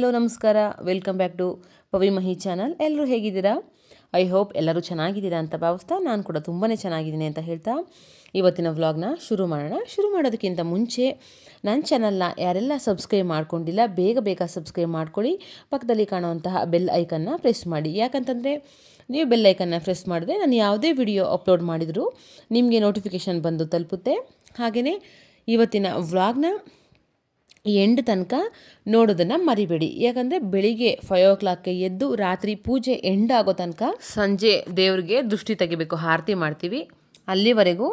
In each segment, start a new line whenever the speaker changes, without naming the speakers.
Hello, ನಮಸ್ಕಾರ. Welcome back to Pavi Mahi channel ಎಲ್ಲರೂ ಹೇಗಿದ್ದೀರಾ? ಐ ಹೋಪ್ ಎಲ್ಲರೂ ಚೆನ್ನಾಗಿದ್ದೀರಾ ಅಂತ ಭಾವಿಸ್ತಾ ನಾನು ಕೂಡ ತುಂಬಾ ಚೆನ್ನಾಗಿದ್ದೀನಿ ಅಂತ ಹೇಳ್ತಾ ಇವತ್ತಿನ ವ್ಲಾಗ್ನ ಶುರು ಮಾಡೋಣ. ಶುರು ಮಾಡೋದಕ್ಕಿಂತ ಮುಂಚೆ ನನ್ನ ಚಾನಲ್ನ ಯಾರೆಲ್ಲ ಸಬ್ಸ್ಕ್ರೈಬ್ ಮಾಡ್ಕೊಂಡಿಲ್ಲ, ಬೇಗ ಬೇಗ ಸಬ್ಸ್ಕ್ರೈಬ್ ಮಾಡ್ಕೊಳ್ಳಿ. ಪಕ್ಕದಲ್ಲಿ ಕಾಣುವಂತಹ ಬೆಲ್ ಐಕನ್ನ ಪ್ರೆಸ್ ಮಾಡಿ. ಯಾಕಂತಂದರೆ ನೀವು ಬೆಲ್ ಐಕನ್ನ ಪ್ರೆಸ್ ಮಾಡಿದ್ರೆ ನಾನು ಯಾವುದೇ ವಿಡಿಯೋ ಅಪ್ಲೋಡ್ ಮಾಡಿದರೂ ನಿಮಗೆ ನೋಟಿಫಿಕೇಷನ್ ಬಂದು ತಲುಪುತ್ತೆ. ಹಾಗೆಯೇ ಇವತ್ತಿನ ವ್ಲಾಗ್ನ ಎಂಡ್ ತನಕ ನೋಡೋದನ್ನು ಮರಿಬೇಡಿ. ಯಾಕಂದರೆ ಬೆಳಿಗ್ಗೆ ಫೈವ್ ಓ ಕ್ಲಾಕ್ಗೆ ಎದ್ದು ರಾತ್ರಿ ಪೂಜೆ ಎಂಡ್ ಆಗೋ ತನಕ ಸಂಜೆ ದೇವ್ರಿಗೆ ದೃಷ್ಟಿ ತೆಗಿಬೇಕು, ಆರತಿ ಮಾಡ್ತೀವಿ. ಅಲ್ಲಿವರೆಗೂ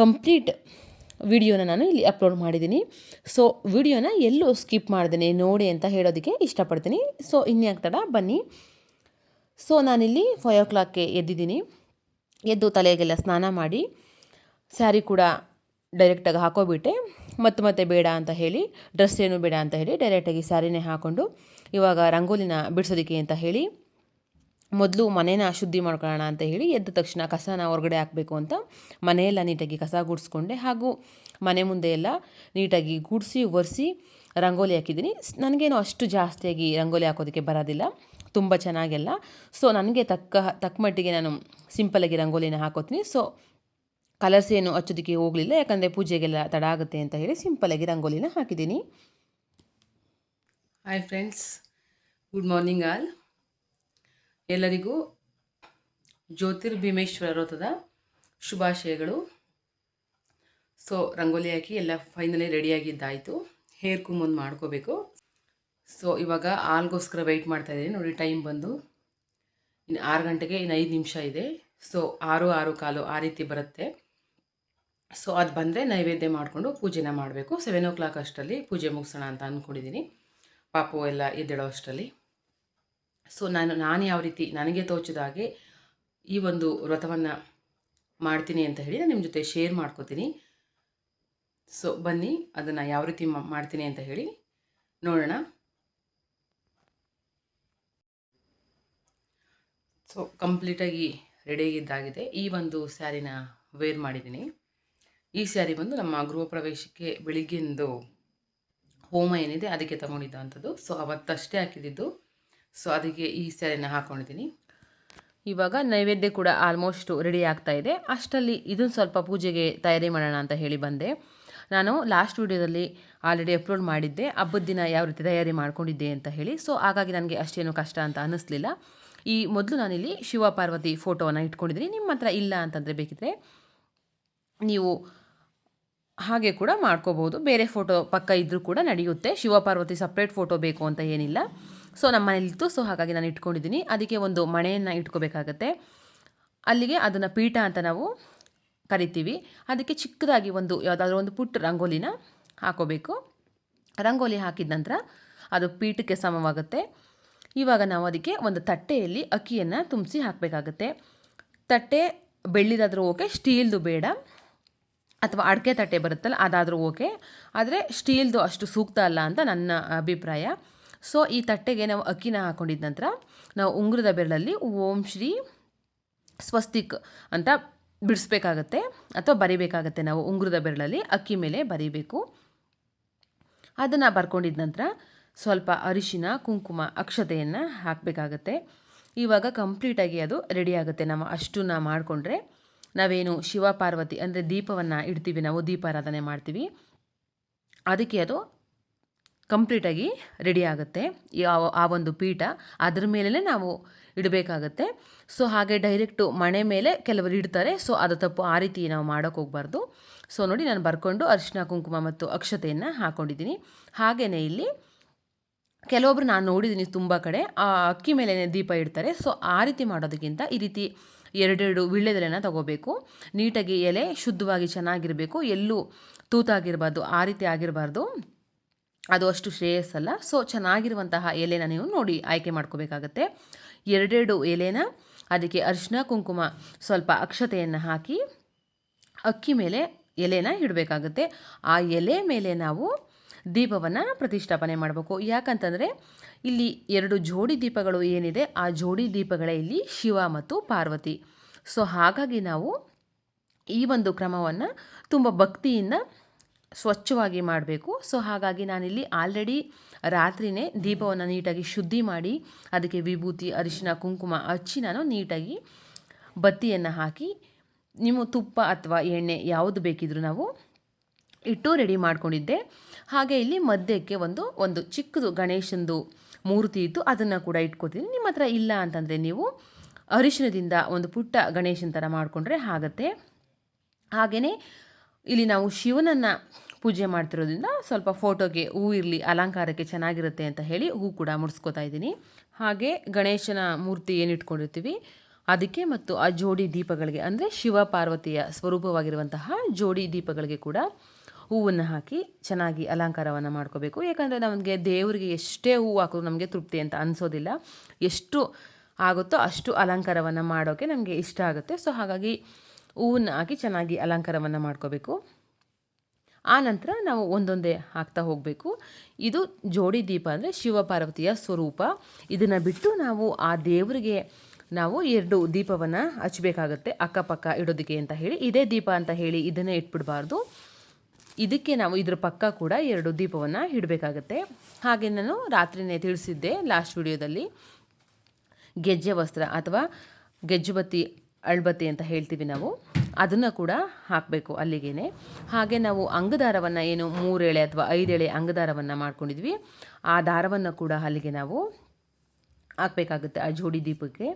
ಕಂಪ್ಲೀಟ್ ವಿಡಿಯೋನ ನಾನು ಇಲ್ಲಿ ಅಪ್ಲೋಡ್ ಮಾಡಿದ್ದೀನಿ. ಸೊ ವಿಡಿಯೋನ ಎಲ್ಲೂ ಸ್ಕಿಪ್ ಮಾಡ್ದೇನೆ, ನೋಡಿ ಅಂತ ಹೇಳೋದಕ್ಕೆ ಇಷ್ಟಪಡ್ತೀನಿ. ಸೊ ತಡ ಬನ್ನಿ. ಸೊ ನಾನಿಲ್ಲಿ ಫೈವ್ ಓ ಕ್ಲಾಕ್ಗೆ ಎದ್ದಿದ್ದೀನಿ. ಎದ್ದು ತಲೆಗೆಲ್ಲ ಸ್ನಾನ ಮಾಡಿ ಸ್ಯಾರಿ ಕೂಡ ಡೈರೆಕ್ಟಾಗಿ ಹಾಕೋಬಿಟ್ಟೆ. ಮತ್ತೆ ಮತ್ತೆ ಬೇಡ ಅಂತ ಹೇಳಿ ಡ್ರೆಸ್ ಏನು ಬೇಡ ಅಂತ ಹೇಳಿ ಡೈರೆಕ್ಟಾಗಿ ಸ್ಯಾರಿನೇ ಹಾಕ್ಕೊಂಡು ಇವಾಗ ರಂಗೋಲಿನ ಬಿಡಿಸೋದಕ್ಕೆ ಅಂತ ಹೇಳಿ, ಮೊದಲು ಮನೇನ ಶುದ್ಧಿ ಮಾಡ್ಕೊಳ್ಳೋಣ ಅಂತ ಹೇಳಿ ಎದ್ದ ತಕ್ಷಣ ಕಸನ ಹೊರಗಡೆ ಹಾಕಬೇಕು ಅಂತ ಮನೆಯೆಲ್ಲ ನೀಟಾಗಿ ಕಸ ಗುಡಿಸ್ಕೊಂಡೆ ಹಾಗೂ ಮನೆ ಮುಂದೆ ಎಲ್ಲ ನೀಟಾಗಿ ಗುಡಿಸಿ, ಒರೆಸಿ ರಂಗೋಲಿ ಹಾಕಿದ್ದೀನಿ. ನನಗೇನು ಅಷ್ಟು ಜಾಸ್ತಿಯಾಗಿ ರಂಗೋಲಿ ಹಾಕೋದಕ್ಕೆ ಬರೋದಿಲ್ಲ, ತುಂಬ ಚೆನ್ನಾಗೆಲ್ಲ. ಸೊ ನನಗೆ ತಕ್ಕ ತಕ್ಕ ಮಟ್ಟಿಗೆ ನಾನು ಸಿಂಪಲಾಗಿ ರಂಗೋಲಿನ ಹಾಕೋತೀನಿ. ಸೊ ಕಲರ್ಸ್ ಏನು ಹಚ್ಚೋದಕ್ಕೆ ಹೋಗಲಿಲ್ಲ, ಯಾಕಂದರೆ ಪೂಜೆಗೆಲ್ಲ ತಡ ಆಗುತ್ತೆ ಅಂತ ಹೇಳಿ ಸಿಂಪಲಾಗಿ ರಂಗೋಲಿನ ಹಾಕಿದ್ದೀನಿ. Hi friends good morning all ಎಲ್ಲರಿಗೂ ಜ್ಯೋತಿರ್ಭೀಮೇಶ್ವರ ವ್ರತದ ಶುಭಾಶಯಗಳು. ಸೊ ರಂಗೋಲಿ ಹಾಕಿ ಎಲ್ಲ ಫೈನಲಿ ರೆಡಿಯಾಗಿದ್ದಾಯಿತು ಹೇರ್ ಕುಂಬೊಂದು ಮಾಡ್ಕೋಬೇಕು. ಸೊ ಇವಾಗ ಹಾಲ್ಗೋಸ್ಕರ ವೆಯ್ಟ್ ಮಾಡ್ತಾಯಿದ್ದೀನಿ ನೋಡಿ ಟೈಮ್ ಬಂದು ಇನ್ನು ಆರು ಗಂಟೆಗೆ ಇನ್ನು ಐದು ನಿಮಿಷ ಇದೆ. ಸೊ ಆರು ಆರು ಕಾಲು ಆ ರೀತಿ ಬರುತ್ತೆ. ಸೊ ಅದು ಬಂದರೆ ನೈವೇದ್ಯ ಮಾಡಿಕೊಂಡು ಪೂಜೆನ ಮಾಡಬೇಕು. ಸೆವೆನ್ ಓ ಕ್ಲಾಕ್ ಅಷ್ಟರಲ್ಲಿ ಪೂಜೆ ಮುಗಿಸೋಣ ಅಂತ ಅಂದ್ಕೊಂಡಿದ್ದೀನಿ. ಪಾಪು ಎಲ್ಲ ಎದ್ದೇಳೋ ಅಷ್ಟರಲ್ಲಿ. ಸೊ ನಾನು ನಾನು ಯಾವ ರೀತಿ, ನನಗೆ ತೋಚಿದ ಹಾಗೆ ಈ ಒಂದು ವ್ರತವನ್ನು ಮಾಡ್ತೀನಿ ಅಂತ ಹೇಳಿ ನಿಮ್ಮ ಜೊತೆ ಶೇರ್ ಮಾಡ್ಕೋತೀನಿ. ಸೊ ಬನ್ನಿ, ಅದನ್ನು ಯಾವ ರೀತಿ ಮಾಡ್ತೀನಿ ಅಂತ ಹೇಳಿ ನೋಡೋಣ. ಸೊ ಕಂಪ್ಲೀಟಾಗಿ ರೆಡಿಯಾಗಿದ್ದಾಗಿದೆ ಈ ಒಂದು ಸ್ಯಾರಿನ ವೇರ್ ಮಾಡಿದ್ದೀನಿ. ಈ ಸ್ಯಾರಿ ಬಂದು ನಮ್ಮ ಗೃಹ ಪ್ರವೇಶಕ್ಕೆ ಬೆಳಿಗ್ಗೆಂದು ಹೋಮ ಏನಿದೆ ಅದಕ್ಕೆ ತಗೊಂಡಿದ್ದಂಥದ್ದು. ಸೊ ಅವತ್ತಷ್ಟೇ ಹಾಕಿದ್ದು. ಸೊ ಅದಕ್ಕೆ ಈ ಸ್ಯಾರಿನ ಹಾಕ್ಕೊಂಡಿದ್ದೀನಿ ಇವಾಗ ನೈವೇದ್ಯ ಕೂಡ ಆಲ್ಮೋಸ್ಟ್ ರೆಡಿ ಆಗ್ತಾ ಇದೆ. ಅಷ್ಟರಲ್ಲಿ ಇದನ್ನು ಸ್ವಲ್ಪ ಪೂಜೆಗೆ ತಯಾರಿ ಮಾಡೋಣ ಅಂತ ಹೇಳಿ ಬಂದೆ. ನಾನು ಲಾಸ್ಟ್ ವೀಡಿಯೋದಲ್ಲಿ ಆಲ್ರೆಡಿ ಅಪ್ಲೋಡ್ ಮಾಡಿದ್ದೆ. ಹಬ್ಬದ ದಿನ ಯಾವ ರೀತಿ ತಯಾರಿ ಮಾಡ್ಕೊಂಡಿದ್ದೆ ಅಂತ ಹೇಳಿ. ಸೊ ಹಾಗಾಗಿ ನನಗೆ ಅಷ್ಟೇನು ಕಷ್ಟ ಅಂತ ಅನ್ನಿಸ್ಲಿಲ್ಲ. ಈ ಮೊದಲು ನಾನಿಲ್ಲಿ ಶಿವ ಪಾರ್ವತಿ ಫೋಟೋವನ್ನು ಇಟ್ಕೊಂಡಿದ್ದೀನಿ. ನಿಮ್ಮ ಹತ್ರ ಇಲ್ಲ ಅಂತಂದರೆ ಬೇಕಿದ್ರೆ ನೀವು ಹಾಗೆ ಕೂಡ ಮಾಡ್ಕೋಬೋದು ಬೇರೆ ಫೋಟೋ ಪಕ್ಕ ಇದ್ದರೂ ಕೂಡ ನಡೆಯುತ್ತೆ. ಶಿವಪಾರ್ವತಿ ಸಪ್ರೇಟ್ ಫೋಟೋ ಬೇಕು ಅಂತ ಏನಿಲ್ಲ. ಸೊ ನಮ್ಮ ಮನೇಲಿತ್ತು ಸೊ ಹಾಗಾಗಿ ನಾನು ಇಟ್ಕೊಂಡಿದ್ದೀನಿ. ಅದಕ್ಕೆ ಒಂದು ಮಣೆಯನ್ನು ಇಟ್ಕೋಬೇಕಾಗತ್ತೆ. ಅಲ್ಲಿಗೆ ಅದನ್ನು ಪೀಠ ಅಂತ ನಾವು ಕರಿತೀವಿ. ಅದಕ್ಕೆ ಚಿಕ್ಕದಾಗಿ ಒಂದು ಯಾವುದಾದ್ರೂ ಒಂದು ಪುಟ್ಟ ರಂಗೋಲಿನ ಹಾಕೋಬೇಕು. ರಂಗೋಲಿ ಹಾಕಿದ ನಂತರ ಅದು ಪೀಠಕ್ಕೆ ಸಮವಾಗುತ್ತೆ. ಇವಾಗ ನಾವು ಅದಕ್ಕೆ ಒಂದು ತಟ್ಟೆಯಲ್ಲಿ ಅಕ್ಕಿಯನ್ನು ತುಂಬಿಸಿ ಹಾಕಬೇಕಾಗತ್ತೆ. ತಟ್ಟೆ ಬೆಳ್ಳಿದಾದರೂ ಓಕೆ, ಸ್ಟೀಲ್ದು ಬೇಡ. ಅಥವಾ ಅಡಿಕೆ ತಟ್ಟೆ ಬರುತ್ತಲ್ಲ, ಅದಾದರೂ ಓಕೆ. ಆದರೆ ಸ್ಟೀಲ್ದು ಅಷ್ಟು ಸೂಕ್ತ ಅಲ್ಲ ಅಂತ ನನ್ನ ಅಭಿಪ್ರಾಯ. ಸೊ ಈ ತಟ್ಟೆಗೆ ನಾವು ಅಕ್ಕಿನ ಹಾಕೊಂಡಿದ ನಂತರ ನಾವು ಉಂಗುರದ ಬೆರಳಲ್ಲಿ ಓಂ ಶ್ರೀ ಸ್ವಸ್ತಿಕ್ ಅಂತ ಬಿಡಿಸ್ಬೇಕಾಗತ್ತೆ ಅಥವಾ ಬರಿಬೇಕಾಗತ್ತೆ ನಾವು ಉಂಗುರದ ಬೆರಳಲ್ಲಿ ಅಕ್ಕಿ ಮೇಲೆ ಬರೀಬೇಕು. ಅದನ್ನು ಬರ್ಕೊಂಡಿದ ನಂತರ ಸ್ವಲ್ಪ ಅರಿಶಿನ, ಕುಂಕುಮ, ಅಕ್ಷತೆಯನ್ನು ಹಾಕಬೇಕಾಗತ್ತೆ. ಇವಾಗ ಕಂಪ್ಲೀಟಾಗಿ ಅದು ರೆಡಿ ಆಗುತ್ತೆ. ನಾವು ಅಷ್ಟನ್ನ ಮಾಡಿಕೊಂಡ್ರೆ ನಾವೇನು ಶಿವ ಪಾರ್ವತಿ ಅಂದರೆ ದೀಪವನ್ನು ಇಡ್ತೀವಿ, ನಾವು ದೀಪಾರಾಧನೆ ಮಾಡ್ತೀವಿ. ಅದಕ್ಕೆ ಅದು ಕಂಪ್ಲೀಟಾಗಿ ರೆಡಿ ಆಗುತ್ತೆ. ಆ ಒಂದು ಪೀಠ ಅದ್ರ ಮೇಲೇ ನಾವು ಇಡಬೇಕಾಗತ್ತೆ. ಸೊ ಹಾಗೆ ಡೈರೆಕ್ಟು ಮಣೆ ಮೇಲೆ ಕೆಲವರು ಇಡ್ತಾರೆ. ಸೊ ಅದು ತಪ್ಪು ಆ ರೀತಿ ನಾವು ಮಾಡೋಕೆ ಹೋಗ್ಬಾರ್ದು. ಸೊ ನೋಡಿ ನಾನು ಬರ್ಕೊಂಡು ಅರಿಶಿನ, ಕುಂಕುಮ ಮತ್ತು ಅಕ್ಷತೆಯನ್ನು ಹಾಕ್ಕೊಂಡಿದ್ದೀನಿ ಹಾಗೆಯೇ ಇಲ್ಲಿ ಕೆಲವೊಬ್ರು ನಾನು ನೋಡಿದ್ದೀನಿ ತುಂಬ ಕಡೆ. ಆ ಅಕ್ಕಿ ಮೇಲೇ ದೀಪ ಇಡ್ತಾರೆ. ಸೊ ಆ ರೀತಿ ಮಾಡೋದಕ್ಕಿಂತ ಈ ರೀತಿ ಎರಡೆರಡು ವೀಳ್ಯದೆಲೆನ ತಗೋಬೇಕು. ನೀಟಾಗಿ ಎಲೆ ಶುದ್ಧವಾಗಿ ಚೆನ್ನಾಗಿರಬೇಕು. ಎಲ್ಲೂ ತೂತಾಗಿರಬಾರ್ದು, ಆ ರೀತಿ ಆಗಿರಬಾರ್ದು. ಅದು ಅಷ್ಟು ಶ್ರೇಯಸ್ಸಲ್ಲ. ಸೊ ಚೆನ್ನಾಗಿರುವಂತಹ ಎಲೆನ ನೀವು ನೋಡಿ ಆಯ್ಕೆ ಮಾಡ್ಕೋಬೇಕಾಗತ್ತೆ. ಎರಡೆರಡು ಎಲೆನ ಅದಕ್ಕೆ ಅರಿಶಿನ ಕುಂಕುಮ ಸ್ವಲ್ಪ ಅಕ್ಷತೆಯನ್ನು ಹಾಕಿ ಅಕ್ಕಿ ಮೇಲೆ ಎಲೆನ ಇಡಬೇಕಾಗುತ್ತೆ. ಆ ಎಲೆ ಮೇಲೆ ನಾವು ದೀಪವನ್ನು ಪ್ರತಿಷ್ಠಾಪನೆ ಮಾಡಬೇಕು. ಯಾಕಂತಂದರೆ ಇಲ್ಲಿ ಎರಡು ಜೋಡಿ ದೀಪಗಳು ಏನಿದೆ, ಆ ಜೋಡಿ ದೀಪಗಳೇ ಇಲ್ಲಿ ಶಿವ ಮತ್ತು ಪಾರ್ವತಿ. ಸೊ ಹಾಗಾಗಿ ನಾವು ಈ ಒಂದು ಕ್ರಮವನ್ನು ತುಂಬ ಭಕ್ತಿಯಿಂದ ಸ್ವಚ್ಛವಾಗಿ ಮಾಡಬೇಕು. ಸೊ ಹಾಗಾಗಿ ನಾನಿಲ್ಲಿ ಆಲ್ರೆಡಿ ರಾತ್ರಿಯೇ ದೀಪವನ್ನು ನೀಟಾಗಿ ಶುದ್ಧಿ ಮಾಡಿ, ಅದಕ್ಕೆ ವಿಭೂತಿ, ಅರಿಶಿನ, ಕುಂಕುಮ ಹಚ್ಚಿ ನಾನು ನೀಟಾಗಿ ಬತ್ತಿಯನ್ನು ಹಾಕಿ, ನಿಮ್ಮ ತುಪ್ಪ ಅಥವಾ ಎಣ್ಣೆ ಯಾವುದು ಬೇಕಿದ್ರೂ ನಾವು ಇಟ್ಟು ರೆಡಿ ಮಾಡ್ಕೊಂಡಿದ್ದೆ. ಹಾಗೆ ಇಲ್ಲಿ ಮಧ್ಯಕ್ಕೆ ಒಂದು ಒಂದು ಚಿಕ್ಕದು ಗಣೇಶಂದು ಮೂರ್ತಿ ಇತ್ತು ಅದನ್ನು ಕೂಡ ಇಟ್ಕೋತೀನಿ. ನಿಮ್ಮ ಹತ್ರ ಇಲ್ಲ ಅಂತಂದರೆ ನೀವು ಅರಿಶಿನದಿಂದ ಒಂದು ಪುಟ್ಟ ಗಣೇಶನ ಥರ ಮಾಡಿಕೊಂಡ್ರೆ ಆಗುತ್ತೆ. ಹಾಗೆಯೇ ಇಲ್ಲಿ ನಾವು ಶಿವನನ್ನು ಪೂಜೆ ಮಾಡ್ತಿರೋದ್ರಿಂದ ಸ್ವಲ್ಪ ಫೋಟೋಗೆ ಹೂ ಇರಲಿ, ಅಲಂಕಾರಕ್ಕೆ ಚೆನ್ನಾಗಿರುತ್ತೆ ಅಂತ ಹೇಳಿ ಹೂ ಕೂಡ ಮುಡಿಸ್ಕೋತಾ ಇದ್ದೀನಿ. ಹಾಗೆ ಗಣೇಶನ ಮೂರ್ತಿ ಏನು ಇಟ್ಕೊಂಡಿರ್ತೀವಿ? ಅದಕ್ಕೆ ಮತ್ತು ಆ ಜೋಡಿ ದೀಪಗಳಿಗೆ, ಅಂದರೆ ಶಿವ ಪಾರ್ವತಿಯ ಸ್ವರೂಪವಾಗಿರುವಂತಹ ಜೋಡಿ ದೀಪಗಳಿಗೆ ಕೂಡ ಹೂವನ್ನು ಹಾಕಿ ಚೆನ್ನಾಗಿ ಅಲಂಕಾರವನ್ನು ಮಾಡ್ಕೋಬೇಕು. ಯಾಕಂದರೆ ನಮಗೆ ದೇವರಿಗೆ ಎಷ್ಟೇ ಹೂವು ಹಾಕಿದ್ರು ನಮಗೆ ತೃಪ್ತಿ ಅಂತ ಅನಿಸೋದಿಲ್ಲ. ಎಷ್ಟು ಆಗುತ್ತೋ ಅಷ್ಟು ಅಲಂಕಾರವನ್ನು ಮಾಡೋಕ್ಕೆ ನಮಗೆ ಇಷ್ಟ ಆಗುತ್ತೆ. ಸೊ, ಹಾಗಾಗಿ ಹೂವನ್ನು ಹಾಕಿ ಚೆನ್ನಾಗಿ ಅಲಂಕಾರವನ್ನು ಮಾಡ್ಕೋಬೇಕು. ಆ ನಂತರ ನಾವು ಒಂದೊಂದೇ ಹಾಕ್ತಾ ಹೋಗಬೇಕು. ಇದು ಜೋಡಿ ದೀಪ ಅಂದರೆ ಶಿವ ಪಾರ್ವತಿಯ ಸ್ವರೂಪ. ಇದನ್ನು ಬಿಟ್ಟು ನಾವು ಆ ದೇವರಿಗೆ ನಾವು ಎರಡು ದೀಪವನ್ನು ಹಚ್ಚಬೇಕಾಗತ್ತೆ ಅಕ್ಕಪಕ್ಕ ಇಡೋದಕ್ಕೆ ಅಂತ ಹೇಳಿ. ಇದೇ ದೀಪ ಅಂತ ಹೇಳಿ ಇದನ್ನೇ ಇಟ್ಬಿಡಬಾರ್ದು. ಇದಕ್ಕೆ ನಾವು ಇದ್ರ ಪಕ್ಕ ಕೂಡ ಎರಡು ದೀಪವನ್ನು ಇಡಬೇಕಾಗತ್ತೆ. ಹಾಗೆ ನಾನು ರಾತ್ರಿನೇ ತಿಳಿಸಿದ್ದೆ ಲಾಸ್ಟ್ ವಿಡಿಯೋದಲ್ಲಿ ಗೆಜ್ಜೆ ವಸ್ತ್ರ ಅಥವಾ ಗೆಜ್ಜುಬತ್ತಿ, ಅಳ್ಬತ್ತಿ ಅಂತ ಹೇಳ್ತೀವಿ ನಾವು. ಅದನ್ನು ಕೂಡ ಹಾಕಬೇಕು ಅಲ್ಲಿಗೇನೆ. ಹಾಗೆ ನಾವು ಅಂಗದಾರವನ್ನು ಏನು ಮೂರೆಳೆ ಅಥವಾ ಐದೆಳೆ ಅಂಗದಾರವನ್ನು ಮಾಡ್ಕೊಂಡಿದ್ವಿ. ಆ ದಾರವನ್ನು ಕೂಡ ಅಲ್ಲಿಗೆ ನಾವು ಹಾಕಬೇಕಾಗುತ್ತೆ ಆ ಜೋಡಿ ದೀಪಕ್ಕೆ.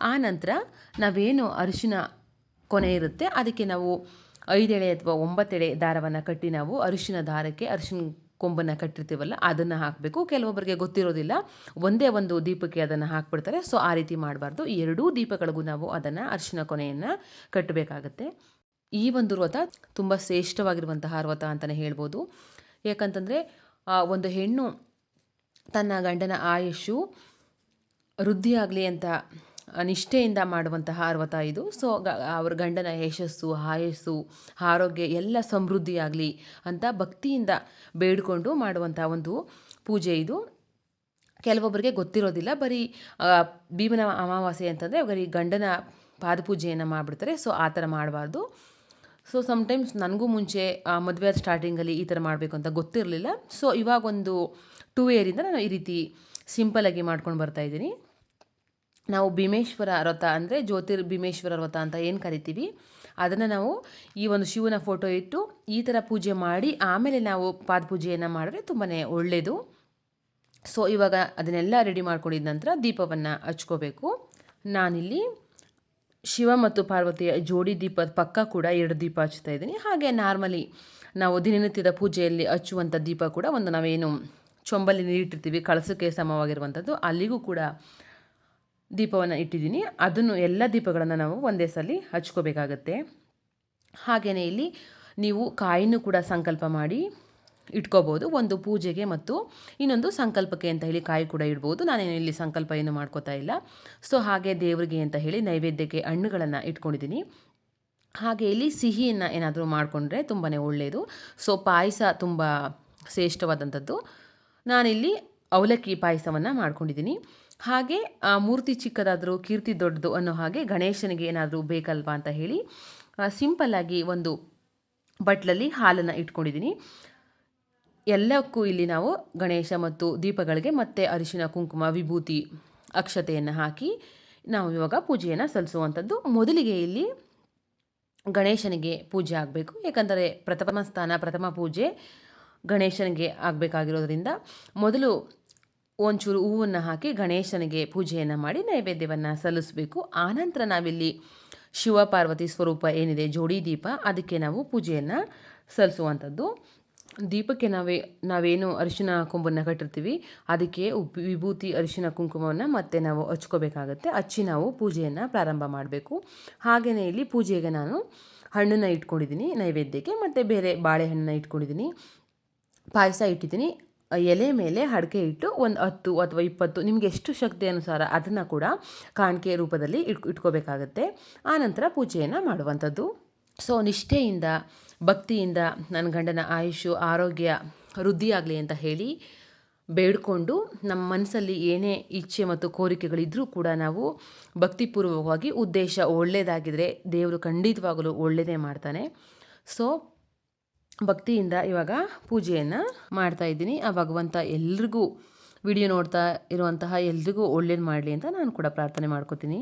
ಆ ನಂತರ ನಾವೇನು ಅರಿಶಿನ ಕೊನೆ ಇರುತ್ತೆ, ಅದಕ್ಕೆ ನಾವು ಐದೆಳೆ ಅಥವಾ ಒಂಬತ್ತೆಳೆ ದಾರವನ್ನು ಕಟ್ಟಿ ನಾವು ಅರಿಶಿನ ದಾರಕ್ಕೆ ಅರಿಶಿನ ಕೊಂಬನ್ನು ಕಟ್ಟಿರ್ತೀವಲ್ಲ, ಅದನ್ನು ಹಾಕಬೇಕು. ಕೆಲವೊಬ್ಬರಿಗೆ ಗೊತ್ತಿರೋದಿಲ್ಲ, ಒಂದೇ ಒಂದು ದೀಪಕ್ಕೆ ಅದನ್ನು ಹಾಕ್ಬಿಡ್ತಾರೆ. ಸೊ ಆ ರೀತಿ ಮಾಡಬಾರ್ದು. ಎರಡೂ ದೀಪಗಳಿಗೂ ನಾವು ಅದನ್ನು ಅರಿಶಿನ ಕೊನೆಯನ್ನು ಕಟ್ಟಬೇಕಾಗತ್ತೆ. ಈ ಒಂದು ವ್ರತ ತುಂಬ ಶ್ರೇಷ್ಠವಾಗಿರುವಂತಹ ವ್ರತ ಅಂತಲೇ ಹೇಳ್ಬೋದು. ಯಾಕಂತಂದರೆ ಒಂದು ಹೆಣ್ಣು ತನ್ನ ಗಂಡನ ಆಯುಷು ವೃದ್ಧಿಯಾಗಲಿ ಅಂತ ನಿಷ್ಠೆಯಿಂದ ಮಾಡುವಂತಹ ಅರ್ವತ ಇದು ಸೊ ಅವ್ರ ಗಂಡನ ಯಶಸ್ಸು, ಆಯಸ್ಸು, ಆರೋಗ್ಯ ಎಲ್ಲ ಸಮೃದ್ಧಿಯಾಗಲಿ ಅಂತ ಭಕ್ತಿಯಿಂದ ಬೇಡಿಕೊಂಡು ಮಾಡುವಂಥ ಒಂದು ಪೂಜೆ ಇದು. ಕೆಲವೊಬ್ಬರಿಗೆ ಗೊತ್ತಿರೋದಿಲ್ಲ. ಬರೀ ಭೀಮನ ಅಮಾವಾಸ್ಯೆ ಅಂತಂದರೆ ಬರೀ ಗಂಡನ ಪಾದಪೂಜೆಯನ್ನು ಮಾಡಿಬಿಡ್ತಾರೆ. ಸೊ ಆ ಥರ ಮಾಡಬಾರ್ದು. ಸೊ ಸಮಟೈಮ್ಸ್ ನನಗೂ ಮುಂಚೆ ಮದುವೆ ಸ್ಟಾರ್ಟಿಂಗಲ್ಲಿ ಈ ಥರ ಮಾಡಬೇಕು ಅಂತ ಗೊತ್ತಿರಲಿಲ್ಲ. ಸೊ ಇವಾಗ ಒಂದು ಟೂ ಇಯರಿಂದ ನಾನು ಈ ರೀತಿ ಸಿಂಪಲಾಗಿ ಮಾಡ್ಕೊಂಡು ಬರ್ತಾಯಿದ್ದೀನಿ ನಾವು ಭೀಮೇಶ್ವರ ವ್ರತ ಅಂದರೆ ಜ್ಯೋತಿರ್ ಭೀಮೇಶ್ವರ ವ್ರತ ಅಂತ ಏನು ಕರಿತೀವಿ? ಅದನ್ನು ನಾವು ಈ ಒಂದು ಶಿವನ ಫೋಟೋ ಇಟ್ಟು ಈ ಥರ ಪೂಜೆ ಮಾಡಿ ಆಮೇಲೆ ನಾವು ಪಾದ ಪೂಜೆಯನ್ನು ಮಾಡಿದ್ರೆ ತುಂಬಾ ಒಳ್ಳೆಯದು ಸೊ ಇವಾಗ ಅದನ್ನೆಲ್ಲ ರೆಡಿ ಮಾಡ್ಕೊಂಡಿದ್ದ ನಂತರ ದೀಪವನ್ನು ಹಚ್ಕೋಬೇಕು. ನಾನಿಲ್ಲಿ ಶಿವ ಮತ್ತು ಪಾರ್ವತಿಯ ಜೋಡಿ ದೀಪದ ಪಕ್ಕ ಕೂಡ ಎರಡು ದೀಪ ಹಚ್ತಾ ಇದ್ದೀನಿ. ಹಾಗೆ ನಾರ್ಮಲಿ ನಾವು ದಿನನಿತ್ಯದ ಪೂಜೆಯಲ್ಲಿ ಹಚ್ಚುವಂಥ ದೀಪ ಕೂಡ ಒಂದು ನಾವೇನು ಚೊಂಬಲ್ಲಿ ನೀರಿಟ್ಟಿರ್ತೀವಿ, ಕಳಸಕ್ಕೆ ಸಮವಾಗಿರುವಂಥದ್ದು ಅಲ್ಲಿಗೂ ಕೂಡ ದೀಪವನ್ನು ಇಟ್ಟಿದ್ದೀನಿ. ಅದನ್ನು ಎಲ್ಲ ದೀಪಗಳನ್ನು ನಾವು ಒಂದೇ ಸಲ ಹಚ್ಕೋಬೇಕಾಗತ್ತೆ. ಹಾಗೆಯೇ ಇಲ್ಲಿ ನೀವು ಕಾಯಿನೂ ಕೂಡ ಸಂಕಲ್ಪ ಮಾಡಿ ಇಟ್ಕೋಬೋದು. ಒಂದು ಪೂಜೆಗೆ ಮತ್ತು ಇನ್ನೊಂದು ಸಂಕಲ್ಪಕ್ಕೆ ಅಂತ ಹೇಳಿ ಕಾಯಿ ಕೂಡ ಇಡ್ಬೋದು. ನಾನೇನು ಇಲ್ಲಿ ಸಂಕಲ್ಪ ಏನು ಮಾಡ್ಕೋತಾ ಇಲ್ಲ. ಸೊ, ಹಾಗೆ ದೇವರಿಗೆ ಅಂತ ಹೇಳಿ ನೈವೇದ್ಯಕ್ಕೆ ಹಣ್ಣುಗಳನ್ನು ಇಟ್ಕೊಂಡಿದ್ದೀನಿ. ಹಾಗೆ ಇಲ್ಲಿ ಸಿಹಿಯನ್ನು ಏನಾದರೂ ಮಾಡಿಕೊಂಡ್ರೆ ತುಂಬಾ ಒಳ್ಳೆಯದು ಸೊ, ಪಾಯಸ ತುಂಬ ಶ್ರೇಷ್ಠವಾದಂಥದ್ದು. ನಾನಿಲ್ಲಿ ಅವಲಕ್ಕಿ ಪಾಯಸವನ್ನು ಮಾಡ್ಕೊಂಡಿದ್ದೀನಿ. ಹಾಗೆ, ಆ, ಮೂರ್ತಿ ಚಿಕ್ಕದಾದರೂ, ಕೀರ್ತಿ ದೊಡ್ಡದು ಅನ್ನೋ ಹಾಗೆ ಗಣೇಶನಿಗೆ ಏನಾದರೂ ಬೇಕಲ್ವಾ ಅಂತ ಹೇಳಿ ಸಿಂಪಲ್ಲಾಗಿ ಒಂದು ಬಟ್ಲಲ್ಲಿ ಹಾಲನ್ನು ಇಟ್ಕೊಂಡಿದ್ದೀನಿ. ಎಲ್ಲಕ್ಕೂ ಇಲ್ಲಿ ನಾವು ಗಣೇಶ ಮತ್ತು ದೀಪಗಳಿಗೆ ಮತ್ತು ಅರಿಶಿನ, ಕುಂಕುಮ, ವಿಭೂತಿ ಅಕ್ಷತೆಯನ್ನು ಹಾಕಿ ನಾವು ಇವಾಗ ಪೂಜೆಯನ್ನು ಸಲ್ಲಿಸುವಂಥದ್ದು. ಮೊದಲಿಗೆ ಇಲ್ಲಿ ಗಣೇಶನಿಗೆ ಪೂಜೆ ಆಗಬೇಕು. ಏಕೆಂದರೆ ಪ್ರಥಮ ಸ್ಥಾನ, ಪ್ರಥಮ ಪೂಜೆ ಗಣೇಶನಿಗೆ ಆಗಬೇಕಾಗಿರೋದ್ರಿಂದ ಮೊದಲು ಒಂಚೂರು ಹೂವನ್ನು ಹಾಕಿ ಗಣೇಶನಿಗೆ ಪೂಜೆಯನ್ನು ಮಾಡಿ ನೈವೇದ್ಯವನ್ನು ಸಲ್ಲಿಸಬೇಕು. ಆನಂತರ ನಾವಿಲ್ಲಿ ಶಿವ ಪಾರ್ವತಿ ಸ್ವರೂಪ ಏನಿದೆ, ಜೋಡಿ ದೀಪ, ಅದಕ್ಕೆ ನಾವು ಪೂಜೆಯನ್ನು ಸಲ್ಲಿಸುವಂಥದ್ದು. ದೀಪಕ್ಕೆ ನಾವೇ, ನಾವೇನು ಅರಿಶಿನ ಕೊಂಬನ್ನು ಕಟ್ಟಿರ್ತೀವಿ, ಅದಕ್ಕೆ ಉಪ್, ವಿಭೂತಿ ಅರಿಶಿನ ಕುಂಕುಮವನ್ನು ಮತ್ತೆ ನಾವು ಹಚ್ಕೋಬೇಕಾಗತ್ತೆ. ಹಚ್ಚಿ ನಾವು ಪೂಜೆಯನ್ನು ಪ್ರಾರಂಭ ಮಾಡಬೇಕು. ಹಾಗೆಯೇ ಇಲ್ಲಿ ಪೂಜೆಗೆ ನಾನು ಹಣ್ಣನ್ನು ಇಟ್ಕೊಂಡಿದ್ದೀನಿ, ನೈವೇದ್ಯಕ್ಕೆ, ಮತ್ತು ಬೇರೆ ಬಾಳೆಹಣ್ಣನ್ನು ಇಟ್ಕೊಂಡಿದ್ದೀನಿ, ಪಾಯಸ ಇಟ್ಟಿದ್ದೀನಿ. ಎಲೆ ಮೇಲೆ ಅಡಿಕೆ ಇಟ್ಟು ಒಂದು ಹತ್ತು ಅಥವಾ ಇಪ್ಪತ್ತು, ನಿಮಗೆ ಎಷ್ಟು ಶಕ್ತಿ ಅನುಸಾರ ಅದನ್ನು ಕೂಡ ಕಾಣಿಕೆ ರೂಪದಲ್ಲಿ ಇಟ್, ಇಟ್ಕೋಬೇಕಾಗತ್ತೆ. ಆನಂತರ ಪೂಜೆಯನ್ನು ಮಾಡುವಂಥದ್ದು. ಸೊ ನಿಷ್ಠೆಯಿಂದ, ಭಕ್ತಿಯಿಂದ ನನ್ನ ಗಂಡನ ಆಯುಷು, ಆರೋಗ್ಯ ವೃದ್ಧಿಯಾಗಲಿ ಅಂತ ಹೇಳಿ ಬೇಡಿಕೊಂಡು ನಮ್ಮ ಮನಸ್ಸಲ್ಲಿ ಏನೇ ಇಚ್ಛೆ ಮತ್ತು ಕೋರಿಕೆಗಳಿದ್ದರೂ ಕೂಡ ನಾವು ಭಕ್ತಿಪೂರ್ವಕವಾಗಿ ಉದ್ದೇಶ ಒಳ್ಳೆಯದಾಗಿದ್ದರೆ ದೇವರು ಖಂಡಿತವಾಗಲೂ ಒಳ್ಳೆಯದೇ ಮಾಡ್ತಾನೆ. ಸೊ ಭಕ್ತಿಯಿಂದ ಇವಾಗ ಪೂಜೆಯನ್ನು ಮಾಡ್ತಾ ಇದ್ದೀನಿ. ಆ ಭಗವಂತ ಎಲ್ರಿಗೂ ವಿಡಿಯೋ ನೋಡ್ತಾ ಇರುವಂತಹ ಎಲ್ರಿಗೂ ಒಳ್ಳೇದು ಮಾಡಲಿ ಅಂತ ನಾನು ಕೂಡ ಪ್ರಾರ್ಥನೆ ಮಾಡ್ಕೋತೀನಿ.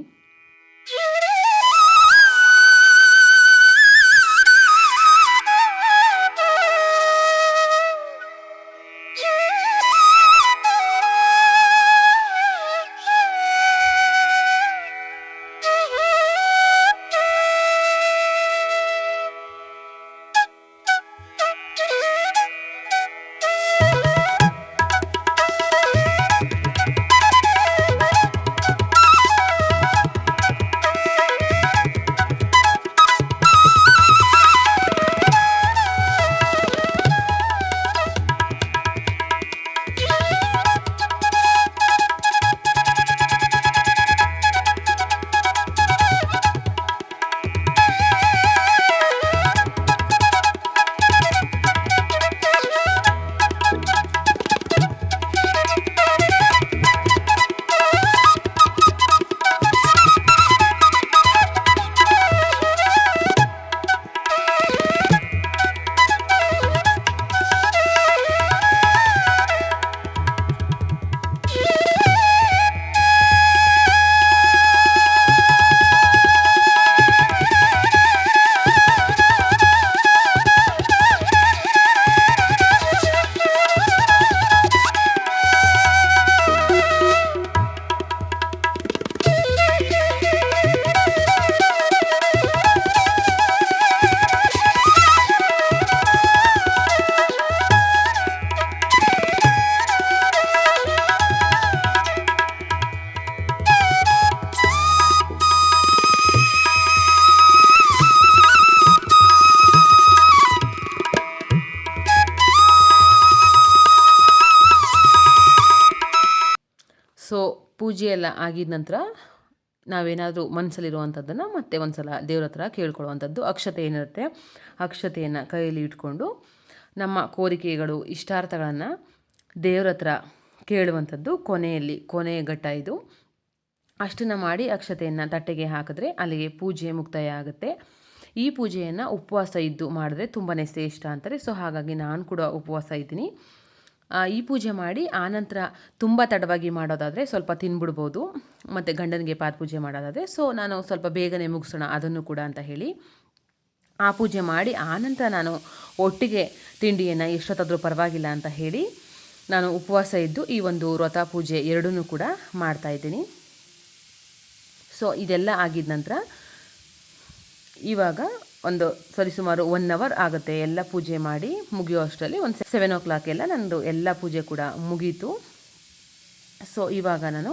ಪೂಜೆ ಎಲ್ಲ ಆಗಿದ ನಂತರ ನಾವೇನಾದರೂ ಮನಸ್ಸಲ್ಲಿರುವಂಥದ್ದನ್ನು ಮತ್ತೆ ಒಂದು ಸಲ ದೇವ್ರ ಹತ್ರ ಕೇಳ್ಕೊಳ್ಳುವಂಥದ್ದು ಅಕ್ಷತೆ ಏನಿರುತ್ತೆ? ಅಕ್ಷತೆಯನ್ನು ಕೈಯಲ್ಲಿ ಇಟ್ಕೊಂಡು ನಮ್ಮ ಕೋರಿಕೆಗಳು, ಇಷ್ಟಾರ್ಥಗಳನ್ನು ದೇವ್ರ ಹತ್ರ ಕೇಳುವಂಥದ್ದು ಕೊನೆಯಲ್ಲಿ, ಕೊನೆಯ ಘಟ್ಟ ಇದು. ಅಷ್ಟನ್ನು ಮಾಡಿ ಅಕ್ಷತೆಯನ್ನು ತಟ್ಟೆಗೆ ಹಾಕಿದ್ರೆ ಅಲ್ಲಿಗೆ ಪೂಜೆ ಮುಕ್ತಾಯ ಆಗುತ್ತೆ. ಈ ಪೂಜೆಯನ್ನು ಉಪವಾಸ ಇದ್ದು ಮಾಡಿದ್ರೆ ತುಂಬಾ ಶ್ರೇಷ್ಠ ಅಂತಾರೆ. ಸೊ ಹಾಗಾಗಿ ನಾನು ಕೂಡ ಉಪವಾಸ ಇದ್ದೀನಿ. ಈ ಪೂಜೆ ಮಾಡಿ ಆನಂತರ ತುಂಬ ತಡವಾಗಿ ಮಾಡೋದಾದರೆ ಸ್ವಲ್ಪ ತಿನ್ಬಿಡ್ಬೋದು. ಮತ್ತು ಗಂಡನಿಗೆ ಪಾದ ಪೂಜೆ ಮಾಡೋದಾದರೆ. ಸೊ ನಾನು ಸ್ವಲ್ಪ ಬೇಗನೆ ಮುಗಿಸೋಣ, ಅದನ್ನು ಕೂಡ ಅಂತ ಹೇಳಿ. ಆ ಪೂಜೆ ಮಾಡಿ ಆನಂತರ ನಾನು ಒಟ್ಟಿಗೆ ತಿಂಡಿಯನ್ನು ಎಷ್ಟೊತ್ತಾದರೂ ಪರವಾಗಿಲ್ಲ ಅಂತ ಹೇಳಿ ನಾನು ಉಪವಾಸ ಇದ್ದು ಈ ಒಂದು ವ್ರತ ಪೂಜೆ ಎರಡನ್ನೂ ಕೂಡ ಮಾಡ್ತಾ ಇದ್ದೀನಿ. ಸೊ ಇದೆಲ್ಲ ಆಗಿದ ನಂತರ ಇವಾಗ ಒಂದು ಸರಿ ಸುಮಾರು ಒನ್ ಅವರ್ ಆಗುತ್ತೆ. ಎಲ್ಲ ಪೂಜೆ ಮಾಡಿ ಮುಗಿಯೋ ಅಷ್ಟರಲ್ಲಿ ಒಂದು ಸೆವೆನ್ ಓ ಕ್ಲಾಕ್ ಎಲ್ಲ ನಂದು ಎಲ್ಲ ಪೂಜೆ ಕೂಡ ಮುಗೀತು. ಸೊ ಇವಾಗ ನಾನು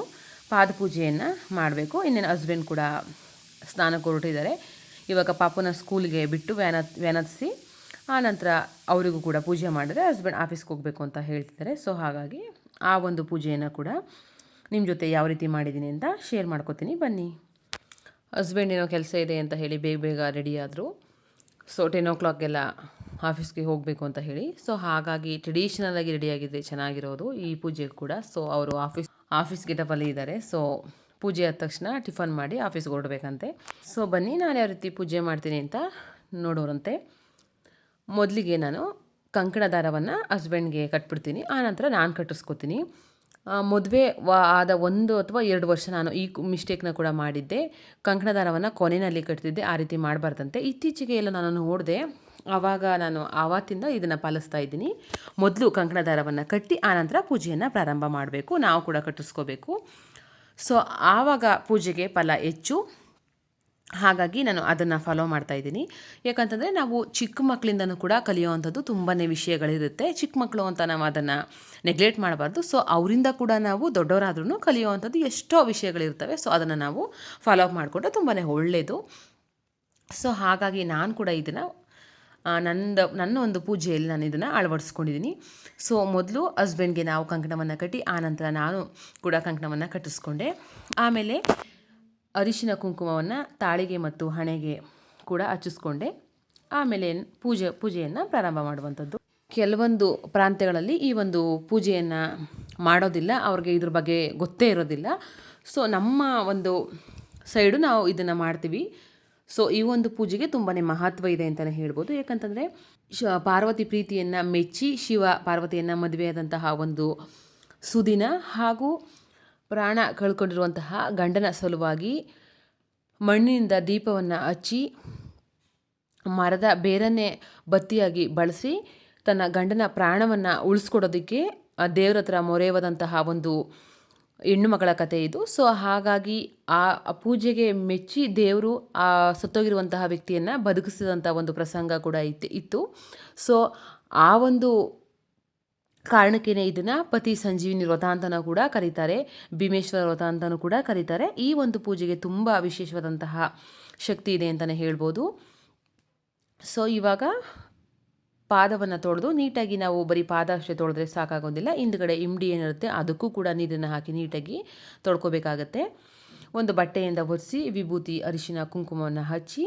ಪಾದ ಪೂಜೆಯನ್ನು ಮಾಡಬೇಕು. ಇನ್ನೇನು ಹಸ್ಬೆಂಡ್ ಕೂಡ ಸ್ನಾನಕ್ಕೆ ಹೊರಟಿದ್ದಾರೆ ಇವಾಗ ಪಾಪನ ಸ್ಕೂಲ್ಗೆ ಬಿಟ್ಟು ವ್ಯಾನ, ವ್ಯಾನತ್ಸಿ ಆನಂತರ ಅವರಿಗೂ ಕೂಡ ಪೂಜೆ ಮಾಡಿದ್ರೆ ಹಸ್ಬೆಂಡ್ ಆಫೀಸ್ಗೆ ಹೋಗಬೇಕು ಅಂತ ಹೇಳ್ತಿದ್ದಾರೆ. ಸೊ ಹಾಗಾಗಿ ಆ ಒಂದು ಪೂಜೆಯನ್ನು ಕೂಡ ನಿಮ್ಮ ಜೊತೆ ಯಾವ ರೀತಿ ಮಾಡಿದ್ದೀನಿ ಅಂತ ಶೇರ್ ಮಾಡ್ಕೋತೀನಿ. ಬನ್ನಿ. ಹಸ್ಬೆಂಡ್ ಏನೋ ಕೆಲಸ ಇದೆ ಅಂತ ಹೇಳಿ ಬೇಗ ಬೇಗ ರೆಡಿ ಆದರು. ಸೊ ಟೆನ್ ಓ ಕ್ಲಾಕ್ಗೆಲ್ಲ ಆಫೀಸ್ಗೆ ಹೋಗಬೇಕು ಅಂತ ಹೇಳಿ. ಸೊ ಹಾಗಾಗಿ ಟ್ರೆಡಿಷನಲ್ ಆಗಿ ರೆಡಿಯಾಗಿದ್ದರೆ ಚೆನ್ನಾಗಿರೋದು ಈ ಪೂಜೆಗೆ ಕೂಡ. ಸೊ ಅವರು ಆಫೀಸ್ ಆಫೀಸ್ ಗಿಟಪಲ್ಲಿ ಇದ್ದಾರೆ ಸೊ ಪೂಜೆ ಆದ ತಕ್ಷಣ ಟಿಫನ್ ಮಾಡಿ ಆಫೀಸ್ಗೆ ಹೊರಡ್ಬೇಕಂತೆ. ಸೊ ಬನ್ನಿ, ನಾನು ಯಾವ ರೀತಿ ಪೂಜೆ ಮಾಡ್ತೀನಿ ಅಂತ ನೋಡೋರಂತೆ. ಮೊದಲಿಗೆ ನಾನು ಕಂಕಣ ದಾರವನ್ನು ಹಸ್ಬೆಂಡ್ಗೆ ಕಟ್ಬಿಡ್ತೀನಿ. ಆನಂತರ ನಾನು ಕಟ್ಟಿಸ್ಕೊತೀನಿ. ಮದುವೆ ಆದ ಒಂದು ಅಥವಾ ಎರಡು ವರ್ಷ ನಾನು ಈ ಮಿಸ್ಟೇಕ್ನ ಕೂಡ ಮಾಡಿದ್ದೆ. ಕಂಕಣ ದಾರವನ್ನು ಕೊನೆಯಲ್ಲಿ ಕಟ್ತಿದ್ದೆ, ಆ ರೀತಿ ಮಾಡಬಾರ್ದಂತೆ. ಇತ್ತೀಚೆಗೆ ಎಲ್ಲ ನಾನು ನೋಡಿದೆ, ಆವಾಗ ನಾನು ಆವತ್ತಿಂದ ಇದನ್ನು ಪಾಲಿಸ್ತಾ ಇದ್ದೀನಿ. ಮೊದಲು ಕಂಕಣ ದಾರವನ್ನು ಕಟ್ಟಿ ಆನಂತರ ಪೂಜೆಯನ್ನು ಪ್ರಾರಂಭ ಮಾಡಬೇಕು. ನಾವು ಕೂಡ ಕಟ್ಟಿಸ್ಕೋಬೇಕು. ಸೊ ಆವಾಗ ಪೂಜೆಗೆ ಫಲ ಹೆಚ್ಚು. ಹಾಗಾಗಿ ನಾನು ಅದನ್ನು ಫಾಲೋ ಮಾಡ್ತಾ ಇದ್ದೀನಿ. ಯಾಕಂತಂದರೆ ನಾವು ಚಿಕ್ಕ ಮಕ್ಕಳಿಂದನೂ ಕೂಡ ಕಲಿಯುವಂಥದ್ದು ತುಂಬಾ ವಿಷಯಗಳಿರುತ್ತೆ. ಚಿಕ್ಕ ಮಕ್ಕಳು ಅಂತ ನಾವು ಅದನ್ನು ನೆಗ್ಲೆಕ್ಟ್ ಮಾಡಬಾರ್ದು. ಸೊ ಅವರಿಂದ ಕೂಡ ನಾವು ದೊಡ್ಡವರಾದ್ರೂ ಕಲಿಯುವಂಥದ್ದು ಎಷ್ಟೋ ವಿಷಯಗಳಿರ್ತವೆ. ಸೊ ಅದನ್ನು ನಾವು ಫಾಲೋ ಅಪ್ ಮಾಡಿಕೊಂಡ್ರೆ ತುಂಬಾ ಒಳ್ಳೆಯದು ಸೊ ಹಾಗಾಗಿ ನಾನು ಕೂಡ ಇದನ್ನು ನಂದ, ನನ್ನ ಒಂದು ಪೂಜೆಯಲ್ಲಿ ನಾನು ಇದನ್ನು ಅಳವಡಿಸ್ಕೊಂಡಿದ್ದೀನಿ ಸೊ ಮೊದಲು ಹಸ್ಬೆಂಡ್ಗೆ ನಾವು ಕಂಕಣವನ್ನು ಕಟ್ಟಿ, ಆನಂತರ ನಾನು ಕೂಡ ಕಂಕಣವನ್ನು ಕಟ್ಟಿಸ್ಕೊಂಡೆ. ಆಮೇಲೆ ಅರಿಶಿನ ಕುಂಕುಮವನ್ನು ತಾಳಿಗೆ ಮತ್ತು ಹಣೆಗೆ ಕೂಡ ಹಚ್ಚಿಸ್ಕೊಂಡೆ. ಆಮೇಲೆ ಪೂಜೆ, ಪೂಜೆಯನ್ನು ಪ್ರಾರಂಭ ಮಾಡುವಂಥದ್ದು. ಕೆಲವೊಂದು ಪ್ರಾಂತ್ಯಗಳಲ್ಲಿ ಈ ಒಂದು ಪೂಜೆಯನ್ನು ಮಾಡೋದಿಲ್ಲ, ಅವ್ರಿಗೆ ಇದ್ರ ಬಗ್ಗೆ ಗೊತ್ತೇ ಇರೋದಿಲ್ಲ. ಸೊ ನಮ್ಮ ಒಂದು ಸೈಡು ನಾವು ಇದನ್ನು ಮಾಡ್ತೀವಿ. ಸೊ ಈ ಒಂದು ಪೂಜೆಗೆ ತುಂಬಾ ಮಹತ್ವ ಇದೆ ಅಂತಲೇ ಹೇಳ್ಬೋದು. ಯಾಕಂತಂದರೆ, ಶ, ಪಾರ್ವತಿ ಪ್ರೀತಿಯನ್ನು ಮೆಚ್ಚಿ ಶಿವ ಪಾರ್ವತಿಯನ್ನು ಮದುವೆಯಾದಂತಹ ಒಂದು ಸುದಿನ ಹಾಗೂ ಪ್ರಾಣ ಕಳ್ಕೊಂಡಿರುವಂತಹ ಗಂಡನ ಸಲುವಾಗಿ ಮಣ್ಣಿನಿಂದ ದೀಪವನ್ನು ಹಚ್ಚಿ, ಮರದ ಬೇರನ್ನೇ ಬತ್ತಿಯಾಗಿ ಬಳಸಿ ತನ್ನ ಗಂಡನ ಪ್ರಾಣವನ್ನು ಉಳಿಸ್ಕೊಡೋದಕ್ಕೆ ದೇವ್ರ ಹತ್ರ ಮೊರೆಯುವುದಂತಹ ಒಂದು ಹೆಣ್ಣು ಮಗಳ ಕಥೆ ಇದು. ಸೊ ಹಾಗಾಗಿ ಆ ಪೂಜೆಗೆ ಮೆಚ್ಚಿ ದೇವರು ಆ ಸತ್ತೋಗಿರುವಂತಹ ವ್ಯಕ್ತಿಯನ್ನು ಬದುಕಿಸಿದಂಥ ಒಂದು ಪ್ರಸಂಗ ಕೂಡ ಇತ್ತು ಇತ್ತು. ಸೊ ಆ ಒಂದು ಕಾರಣಕ್ಕೇ ಇದನ್ನು ಪತಿ ಸಂಜೀವಿನಿ ವ್ರತ ಅಂತಲೂ ಕೂಡ ಕರೀತಾರೆ. ಭೀಮೇಶ್ವರ ವ್ರತ ಅಂತನೂ ಕೂಡ ಕರೀತಾರೆ. ಈ ಒಂದು ಪೂಜೆಗೆ ತುಂಬ ವಿಶೇಷವಾದಂತಹ ಶಕ್ತಿ ಇದೆ ಅಂತಲೇ ಹೇಳ್ಬೋದು. ಸೊ ಇವಾಗ ಪಾದವನ್ನು ತೊಳೆದು ನೀಟಾಗಿ ನಾವು ಬರೀ ಪಾದ ಅಷ್ಟೇ ತೊಳೆದ್ರೆ ಸಾಕಾಗೋದಿಲ್ಲ. ಹಿಂದ್ಗಡೆ ಇಮ್ಡಿ ಏನಿರುತ್ತೆ ಅದಕ್ಕೂ ಕೂಡ ನೀರನ್ನು ಹಾಕಿ ನೀಟಾಗಿ ತೊಳ್ಕೊಬೇಕಾಗತ್ತೆ ಒಂದು ಬಟ್ಟೆಯಿಂದ ಒರೆಸಿ ವಿಭೂತಿ, ಅರಿಶಿನ, ಕುಂಕುಮವನ್ನು ಹಚ್ಚಿ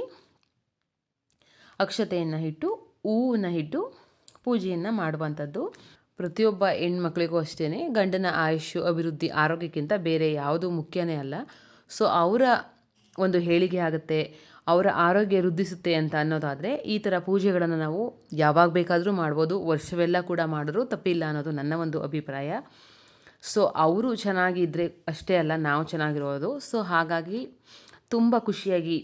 ಅಕ್ಷತೆಯನ್ನು ಇಟ್ಟು, ಹೂವನ್ನು ಇಟ್ಟು ಪೂಜೆಯನ್ನು ಮಾಡುವಂಥದ್ದು. ಪ್ರತಿಯೊಬ್ಬ ಹೆಣ್ಮಕ್ಳಿಗೂ ಅಷ್ಟೇ ಗಂಡನ ಆಯುಷ್ಯು, ಅಭಿವೃದ್ಧಿ, ಆರೋಗ್ಯಕ್ಕಿಂತ ಬೇರೆ ಯಾವುದೂ ಮುಖ್ಯನೇ ಅಲ್ಲ. ಸೊ ಅವರ ಒಂದು ಹೇಳಿಕೆ ಆಗುತ್ತೆ, ಅವರ ಆರೋಗ್ಯ ವೃದ್ಧಿಸುತ್ತೆ ಅಂತ ಅನ್ನೋದಾದರೆ, ಈ ಥರ ಪೂಜೆಗಳನ್ನು ನಾವು ಯಾವಾಗ ಬೇಕಾದರೂ ಮಾಡ್ಬೋದು, ವರ್ಷವೆಲ್ಲ ಕೂಡ ಮಾಡಿದ್ರೂ ತಪ್ಪಿಲ್ಲ ಅನ್ನೋದು ನನ್ನ ಒಂದು ಅಭಿಪ್ರಾಯ. ಸೊ ಅವರು ಚೆನ್ನಾಗಿದ್ದರೆ ಅಷ್ಟೇ ಅಲ್ಲ, ನಾವು ಚೆನ್ನಾಗಿರೋದು. ಸೊ ಹಾಗಾಗಿ ತುಂಬ ಖುಷಿಯಾಗಿ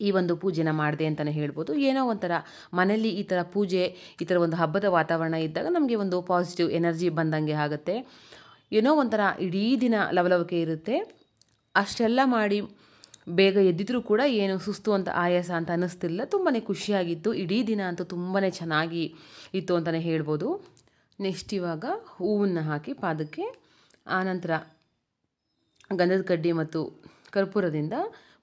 ಈ ಒಂದು ಪೂಜೆನ ಮಾಡಿದೆ ಅಂತಲೇ ಹೇಳ್ಬೋದು. ಏನೋ ಒಂಥರ ಮನೆಯಲ್ಲಿ ಈ ಥರ ಪೂಜೆ, ಈ ಥರ ಒಂದು ಹಬ್ಬದ ವಾತಾವರಣ ಇದ್ದಾಗ ನಮಗೆ ಒಂದು ಪಾಸಿಟಿವ್ ಎನರ್ಜಿ ಬಂದಂಗೆ ಆಗುತ್ತೆ. ಏನೋ ಒಂಥರ ಇಡೀ ದಿನ ಲವಲವಿಕೆ ಇರುತ್ತೆ. ಅಷ್ಟೆಲ್ಲ ಮಾಡಿ ಬೇಗ ಎದ್ದಿದ್ರೂ ಕೂಡ ಏನು ಸುಸ್ತು ಅಂತ ಆಯಾಸ ಅಂತ ಅನ್ನಿಸ್ತಿಲ್ಲ. ತುಂಬಾ ಖುಷಿಯಾಗಿತ್ತು. ಇಡೀ ದಿನ ಅಂತೂ ತುಂಬಾ ಚೆನ್ನಾಗಿ ಇತ್ತು ಅಂತಲೇ ಹೇಳ್ಬೋದು. ನೆಕ್ಸ್ಟ್ ಇವಾಗ ಹೂವನ್ನು ಹಾಕಿ ಪಾದಕ್ಕೆ ಆನಂತರ ಗಂಧದ ಕಡ್ಡಿ ಮತ್ತು ಕರ್ಪೂರದಿಂದ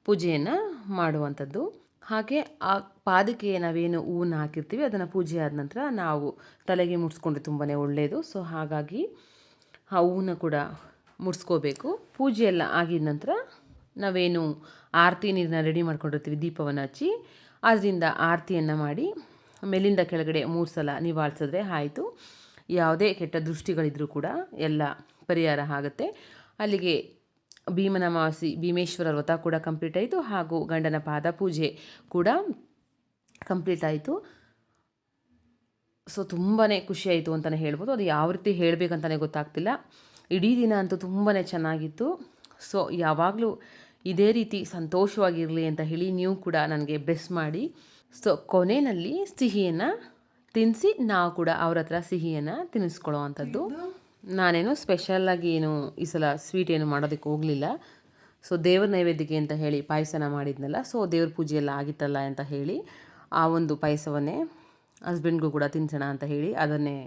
ಪೂಜೆಯನ್ನು ಮಾಡುವಂಥದ್ದು. ಹಾಗೆ ಆ ಪಾದಕ್ಕೆ ನಾವೇನು ಹೂವನ್ನು ಹಾಕಿರ್ತೀವಿ, ಅದನ್ನು ಪೂಜೆ ಆದ ನಂತರ ನಾವು ತಲೆಗೆ ಮುಡಿಸ್ಕೊಂಡ್ರೆ ತುಂಬಾ ಒಳ್ಳೆಯದು ಸೊ ಹಾಗಾಗಿ ಆ ಹೂವನ್ನು ಕೂಡ ಮುಡಿಸ್ಕೋಬೇಕು ಪೂಜೆ ಎಲ್ಲ ಆಗಿದ ನಂತರ ನಾವೇನು ಆರತಿ ನೀರನ್ನ ರೆಡಿ ಮಾಡ್ಕೊಂಡಿರ್ತೀವಿ, ದೀಪವನ್ನು ಹಚ್ಚಿ. ಅದರಿಂದ ಆರತಿಯನ್ನು ಮಾಡಿ ಮೇಲಿಂದ ಕೆಳಗಡೆ ಮೂರು ಸಲ ನಿವಾಳಿಸಿದ್ರೆ ಆಯಿತು. ಯಾವುದೇ ಕೆಟ್ಟ ದೃಷ್ಟಿಗಳಿದ್ರೂ ಕೂಡ ಎಲ್ಲ ಪರಿಹಾರ ಆಗುತ್ತೆ. ಅಲ್ಲಿಗೆ ಭೀಮನ ಮಾಸಿ, ಭೀಮೇಶ್ವರ ವ್ರತ ಕೂಡ ಕಂಪ್ಲೀಟ್ ಆಯಿತು ಹಾಗೂ ಗಂಡನ ಪಾದ ಪೂಜೆ ಕೂಡ ಕಂಪ್ಲೀಟ್ ಆಯಿತು. ಸೊ ತುಂಬಾ ಖುಷಿಯಾಯಿತು ಅಂತಲೇ ಹೇಳ್ಬೋದು. ಅದು ಯಾವ ರೀತಿ ಹೇಳಬೇಕಂತಲೇ ಗೊತ್ತಾಗ್ತಿಲ್ಲ. ಇಡೀ ದಿನ ಅಂತೂ ತುಂಬಾ ಚೆನ್ನಾಗಿತ್ತು. ಸೊ ಯಾವಾಗಲೂ ಇದೇ ರೀತಿ ಸಂತೋಷವಾಗಿರಲಿ ಅಂತ ಹೇಳಿ ನೀವು ಕೂಡ ನನಗೆ ಬೆಸ್ ಮಾಡಿ. ಸೊ ಕೊನೆಯಲ್ಲಿ ಸಿಹಿಯನ್ನು ತಿನ್ನಿಸಿ ನಾವು ಕೂಡ ಅವ್ರ ಹತ್ರ ಸಿಹಿಯನ್ನು ತಿನ್ನಿಸ್ಕೊಳ್ಳೋ ಅಂಥದ್ದು ನಾನೇನು ಸ್ಪೆಷಲ್ಲಾಗಿ ಏನು ಈ ಸಲ ಸ್ವೀಟ್ ಏನು ಮಾಡೋದಕ್ಕೆ ಹೋಗಲಿಲ್ಲ. ಸೊ ದೇವ್ರ ನೈವೇದ್ಯಕ್ಕೆ ಅಂತ ಹೇಳಿ ಪಾಯಸನ ಮಾಡಿದ್ನಲ್ಲ ಸೊ ದೇವ್ರ ಪೂಜೆ ಎಲ್ಲ ಆಗಿತ್ತಲ್ಲ ಅಂತ ಹೇಳಿ ಆ ಒಂದು ಪಾಯಸವನ್ನೇ ಹಸ್ಬೆಂಡ್ಗೂ ಕೂಡ ತಿನ್ಸೋಣ ಅಂತ ಹೇಳಿ ಅದನ್ನೇ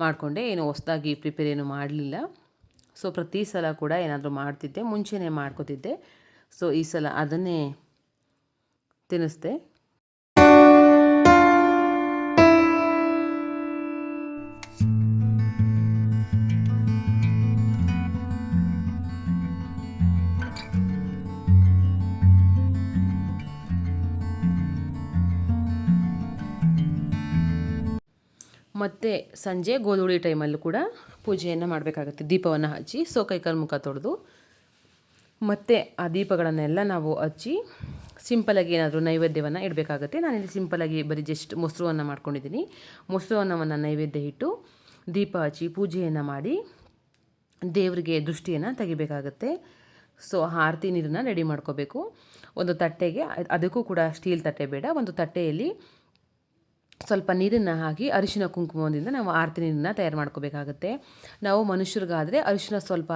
ಮಾಡಿಕೊಂಡೆ. ಏನು ಹೊಸದಾಗಿ ಪ್ರಿಪೇರ್ ಏನು ಮಾಡಲಿಲ್ಲ. ಸೊ ಪ್ರತಿ ಸಲ ಕೂಡ ಏನಾದರೂ ಮಾಡ್ತಿದ್ದೆ, ಮುಂಚೆನೇ ಮಾಡ್ಕೋತಿದ್ದೆ. ಸೊ ಈ ಸಲ ಅದನ್ನೇ ತಿನ್ನಿಸ್ದೆ. ಮತ್ತು ಸಂಜೆ ಗೋಧೂಳಿ ಟೈಮಲ್ಲೂ ಕೂಡ ಪೂಜೆಯನ್ನು ಮಾಡಬೇಕಾಗುತ್ತೆ. ದೀಪವನ್ನು ಹಚ್ಚಿ ಸೊ ಕೈಕಾಲು ಮುಖ ತೊಡೆದು ಮತ್ತು ಆ ದೀಪಗಳನ್ನೆಲ್ಲ ನಾವು ಹಚ್ಚಿ ಸಿಂಪಲಾಗಿ ಏನಾದರೂ ನೈವೇದ್ಯವನ್ನು ಇಡಬೇಕಾಗುತ್ತೆ. ನಾನಿಲ್ಲಿ ಸಿಂಪಲಾಗಿ ಬರೀ ಜಸ್ಟ್ ಮೊಸರು ಮಾಡ್ಕೊಂಡಿದ್ದೀನಿ. ಮೊಸರು ಅನ್ನವನ್ನು ನೈವೇದ್ಯ ಇಟ್ಟು ದೀಪ ಹಚ್ಚಿ ಪೂಜೆಯನ್ನು ಮಾಡಿ ದೇವರಿಗೆ ದೃಷ್ಟಿಯನ್ನು ತೆಗಿಬೇಕಾಗತ್ತೆ. ಸೊ ಆರತಿ ನೀರನ್ನು ರೆಡಿ ಮಾಡ್ಕೋಬೇಕು. ಒಂದು ತಟ್ಟೆಗೆ, ಅದಕ್ಕೂ ಕೂಡ ಸ್ಟೀಲ್ ತಟ್ಟೆ ಬೇಡ. ಒಂದು ತಟ್ಟೆಯಲ್ಲಿ ಸ್ವಲ್ಪ ನೀರನ್ನು ಹಾಕಿ ಅರಿಶಿನ ಕುಂಕುಮದಿಂದ ನಾವು ಆರತಿ ನೀರನ್ನು ತಯಾರು ಮಾಡ್ಕೋಬೇಕಾಗತ್ತೆ. ನಾವು ಮನುಷ್ಯರಿಗಾದರೆ ಅರಿಶಿನ ಸ್ವಲ್ಪ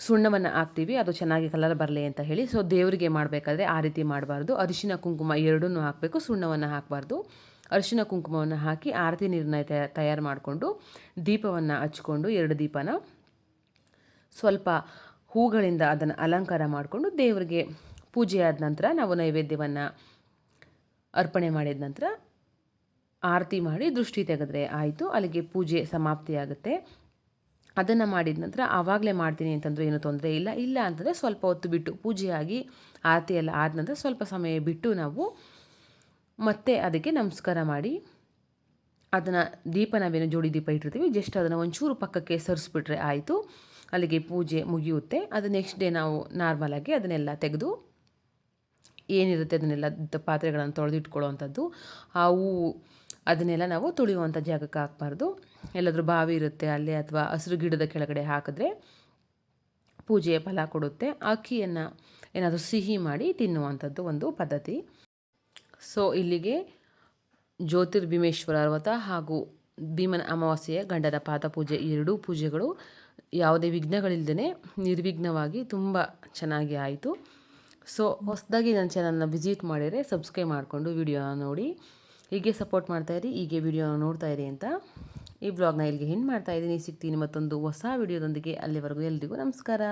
ಸುಣ್ಣವನ್ನು ಹಾಕ್ತೀವಿ, ಅದು ಚೆನ್ನಾಗಿ ಕಲರ್ ಬರಲಿ ಅಂತ ಹೇಳಿ. ಸೊ ದೇವರಿಗೆ ಮಾಡಬೇಕಾದ್ರೆ ಆ ರೀತಿ ಮಾಡಬಾರ್ದು. ಅರಿಶಿನ ಕುಂಕುಮ ಎರಡನ್ನೂ ಹಾಕಬೇಕು, ಸುಣ್ಣವನ್ನು ಹಾಕಬಾರ್ದು. ಅರಿಶಿನ ಕುಂಕುಮವನ್ನು ಹಾಕಿ ಆರತಿ ನೀರನ್ನ ತಯಾರು ಮಾಡಿಕೊಂಡು ದೀಪವನ್ನು ಹಚ್ಕೊಂಡು ಎರಡು ದೀಪನ ಸ್ವಲ್ಪ ಹೂಗಳಿಂದ ಅದನ್ನು ಅಲಂಕಾರ ಮಾಡಿಕೊಂಡು ದೇವರಿಗೆ ಪೂಜೆ ಆದ ನಂತರ ನಾವು ನೈವೇದ್ಯವನ್ನು ಅರ್ಪಣೆ ಮಾಡಿದ ನಂತರ ಆರತಿ ಮಾಡಿ ದೃಷ್ಟಿ ತೆಗೆದ್ರೆ ಆಯಿತು, ಅಲ್ಲಿಗೆ ಪೂಜೆ ಸಮಾಪ್ತಿಯಾಗುತ್ತೆ ಅದನ್ನು ಮಾಡಿದ ನಂತರ ಆವಾಗಲೇ ಮಾಡ್ತೀನಿ ಅಂತಂದರೆ ಏನೂ ತೊಂದರೆ ಇಲ್ಲ. ಇಲ್ಲ ಅಂತಂದರೆ ಸ್ವಲ್ಪ ಹೊತ್ತು ಬಿಟ್ಟು ಪೂಜೆಯಾಗಿ ಆರತಿ ಎಲ್ಲ ಆದ ನಂತರ ಸ್ವಲ್ಪ ಸಮಯ ಬಿಟ್ಟು ನಾವು ಮತ್ತೆ ಅದಕ್ಕೆ ನಮಸ್ಕಾರ ಮಾಡಿ, ಅದನ್ನು ದೀಪ ನಾವೇನು ಜೋಡಿ ದೀಪ ಇಟ್ಟಿರ್ತೀವಿ. ಜಸ್ಟ್ ಅದನ್ನು ಒಂಚೂರು ಪಕ್ಕಕ್ಕೆ ಸರಿಸ್ಬಿಟ್ರೆ ಆಯಿತು. ಅಲ್ಲಿಗೆ ಪೂಜೆ ಮುಗಿಯುತ್ತೆ. ಅದು ನೆಕ್ಸ್ಟ್ ಡೇ ನಾವು ನಾರ್ಮಲಾಗಿ ಅದನ್ನೆಲ್ಲ ತೆಗೆದು ಏನಿರುತ್ತೆ ಅದನ್ನೆಲ್ಲ ಪಾತ್ರೆಗಳನ್ನು ತೊಳೆದಿಟ್ಕೊಳ್ಳೋವಂಥದ್ದು. ಅವು ಅದನ್ನೆಲ್ಲ ನಾವು ತುಳಿಯುವಂಥ ಜಾಗಕ್ಕೆ ಹಾಕಬಾರ್ದು. ಎಲ್ಲಾದರೂ ಬಾವಿ ಇರುತ್ತೆ ಅಲ್ಲಿ ಅಥವಾ ಹಸಿರು ಗಿಡದ ಕೆಳಗಡೆ ಹಾಕಿದ್ರೆ ಪೂಜೆಯ ಫಲ ಕೊಡುತ್ತೆ. ಅಕ್ಕಿಯನ್ನು ಏನಾದರೂ ಸಿಹಿ ಮಾಡಿ ತಿನ್ನುವಂಥದ್ದು ಒಂದು ಪದ್ಧತಿ. ಸೊ ಇಲ್ಲಿಗೆ ಜ್ಯೋತಿರ್ಭೀಮೇಶ್ವರ ಪರ್ವತ ಹಾಗೂ ಭೀಮನ ಅಮಾವಾಸ್ಯೆಯ ಗಂಡನ ಪಾದಪೂಜೆ ಪೂಜೆ ಎರಡೂ ಪೂಜೆಗಳು ಯಾವುದೇ ವಿಘ್ನಗಳಿಲ್ಲದೇ ನಿರ್ವಿಘ್ನವಾಗಿ ತುಂಬ ಚೆನ್ನಾಗಿ ಆಯಿತು. ಸೊ ಹೊಸದಾಗಿ ನನ್ನ ಚಾನಲ್ನ ವಿಸಿಟ್ ಮಾಡಿದರೆ ಸಬ್ಸ್ಕ್ರೈಬ್ ಮಾಡಿಕೊಂಡು ವಿಡಿಯೋನ ನೋಡಿ. ಹೀಗೆ ಸಪೋರ್ಟ್ ಮಾಡ್ತಾಯಿರಿ ಹೀಗೆ ವಿಡಿಯೋ ನೋಡ್ತಾ ಇರಿ ಅಂತ. ಈ ಬ್ಲಾಗ್ನ ಇಲ್ಲಿಗೆ ಹಿಂಗೆ ಮಾಡ್ತಾ ಇದ್ದೀನಿ. ಸಿಗ್ತೀನಿ ಮತ್ತೊಂದು ಹೊಸ ವಿಡಿಯೋದೊಂದಿಗೆ ಅಲ್ಲಿವರೆಗೂ ಎಲ್ರಿಗೂ ನಮಸ್ಕಾರ.